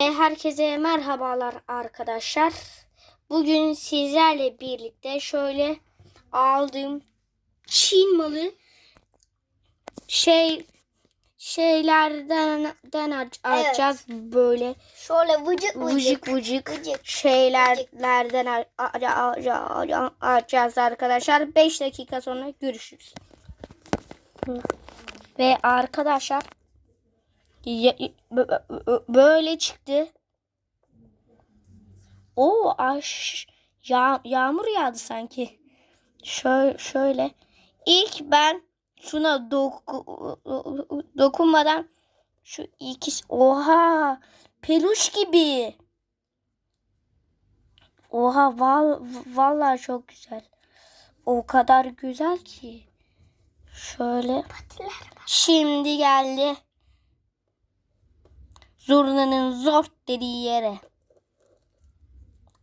E, Herkese merhabalar arkadaşlar. Bugün sizlerle birlikte şöyle aldığım Çin malı şey şeylerden den aç- açacağız böyle Şöyle vıcık vıcık. vıcık vıcık şeylerden açacağız arkadaşlar. 5 dakika sonra görüşürüz. Ve arkadaşlar böyle çıktı. O aş ya yağmur yağdı sanki. Şöyle şöyle. İlk ben şuna doku, dokunmadan şu ikisi oha peluş gibi. Oha val, vallahi çok güzel. O kadar güzel ki. Şöyle. Şimdi geldi. Zurnanın zort dediği yere.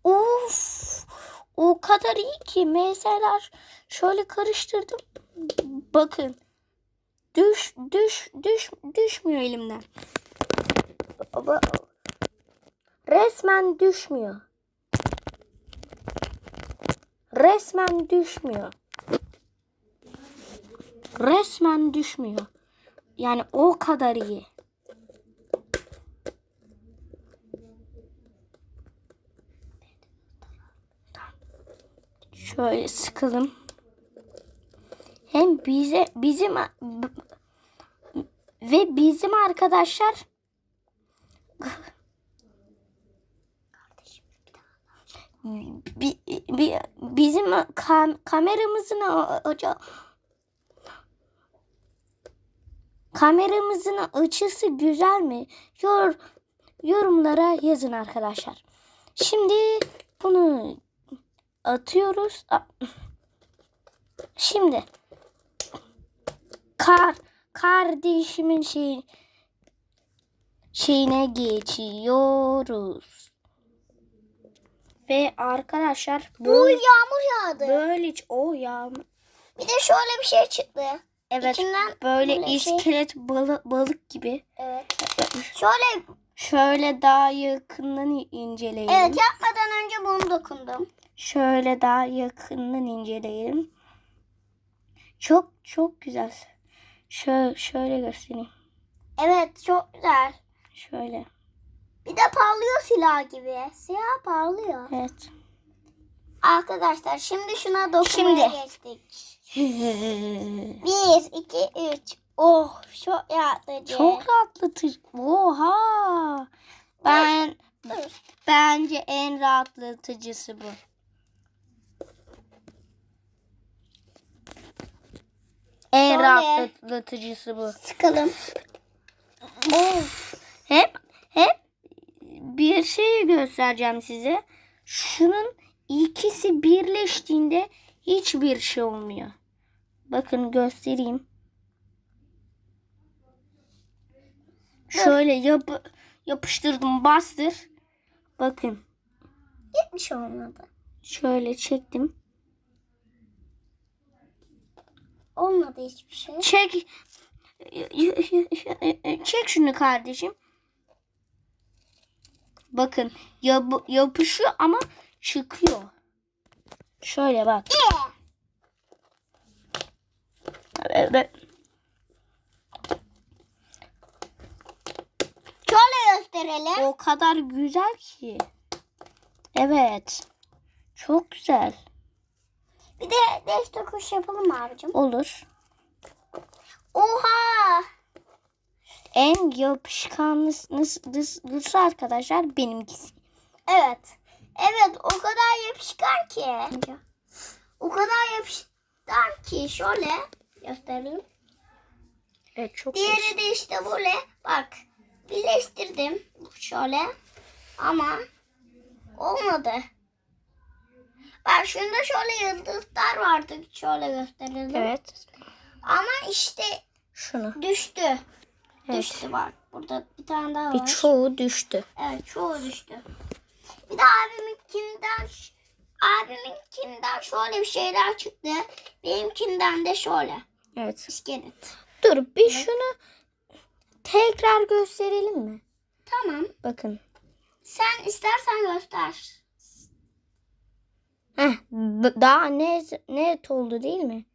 Uf! O kadar iyi ki mesela şöyle karıştırdım. Bakın. Düş düş düş düşmüyor elimden. Resmen düşmüyor. Resmen düşmüyor. Resmen düşmüyor. Yani o kadar iyi. Şöyle sıkalım. Hem bize bizim ve bizim arkadaşlar bi, bi, bizim kam, kameramızın hoca kameramızın açısı güzel mi? Yor, yorumlara yazın arkadaşlar. Şimdi bunu atıyoruz. Şimdi kar kardeşimin şey şeyine geçiyoruz. Ve arkadaşlar Bu böyle yağmur yağdı. böyle o ya Bir de şöyle bir şey çıktı. evet İçinden böyle şey- iskelet balık balık gibi. Evet. Şöyle Şöyle daha yakından inceleyelim. evet yapmadan önce bunu dokundum. Şöyle daha yakından inceleyelim. Çok çok güzel. Şöyle, şöyle göstereyim. Evet çok güzel. Şöyle. Bir de parlıyor silah gibi. Siyah parlıyor. Evet. Arkadaşlar şimdi şuna dokunmaya Şimdi. geçtik. Bir, iki, üç. Oh çok rahatlatıcı. çok rahatlatıcı. Oha. Ben Dur. bence en rahatlatıcısı bu. En Şöyle. Rahatlatıcısı bu. Sıkalım. Of. Hep hep bir şey göstereceğim size. Şunun ikisi birleştiğinde hiçbir şey olmuyor. Bakın göstereyim. Şöyle yapı, yapıştırdım bastır. Bakın Hiçbir şey olmadı. şöyle çektim. Olmadı hiçbir şey. Çek. Çek şunu kardeşim. Bakın yap- yapışıyor ama çıkıyor. Şöyle bak. Evet. Şöyle gösterelim. O kadar güzel ki. Evet. Çok güzel. Bir de beş dokuş yapalım abicim. Olur. Oha! En yapışkanlısı arkadaşlar benimkisi. Evet. Evet o kadar yapışkan ki. O kadar yapışkan ki şöyle göstereyim. Evet çok Diğeri de işte böyle bak birleştirdim şöyle ama olmadı. Bak şunda şöyle yıldızlar vardı şöyle gösterelim. Evet. Ama işte Şunu. düştü. Evet. Düştü bak. Burada bir tane daha var. Bir çoğu düştü. Evet çoğu düştü. Bir de abiminkinden abiminkinden şöyle bir şeyler çıktı. Benimkinden de şöyle. Evet. İskelet. Dur bir şunu tekrar gösterelim mi? Tamam. Bakın. Sen istersen göster. Heh, daha net, net oldu değil mi?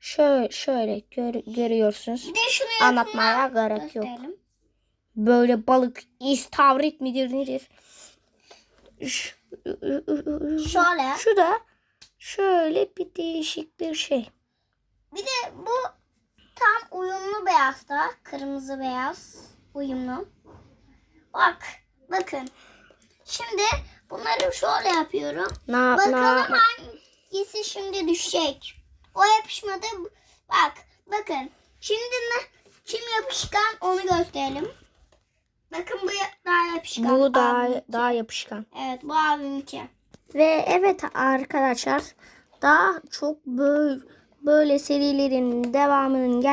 Şöyle, şöyle gör, görüyorsunuz. Şunu Anlatmaya gerek yok. Böyle balık istavrit midir nedir? Şöyle. Şu da şöyle bir değişik bir şey. Bir de bu tam uyumlu beyaz da. Kırmızı beyaz. Uyumlu. Bak. Bakın. Şimdi bunları şöyle yapıyorum. Na, Bakalım na, hangisi şimdi düşecek. O yapışmadı. Bak. Bakın. Şimdi ne, kim yapışkan onu gösterelim. Bakın bu daha yapışkan. bu daha abiminki. daha yapışkan. Evet bu abiminki. Ve evet arkadaşlar daha çok böyle böyle serilerin devamının gel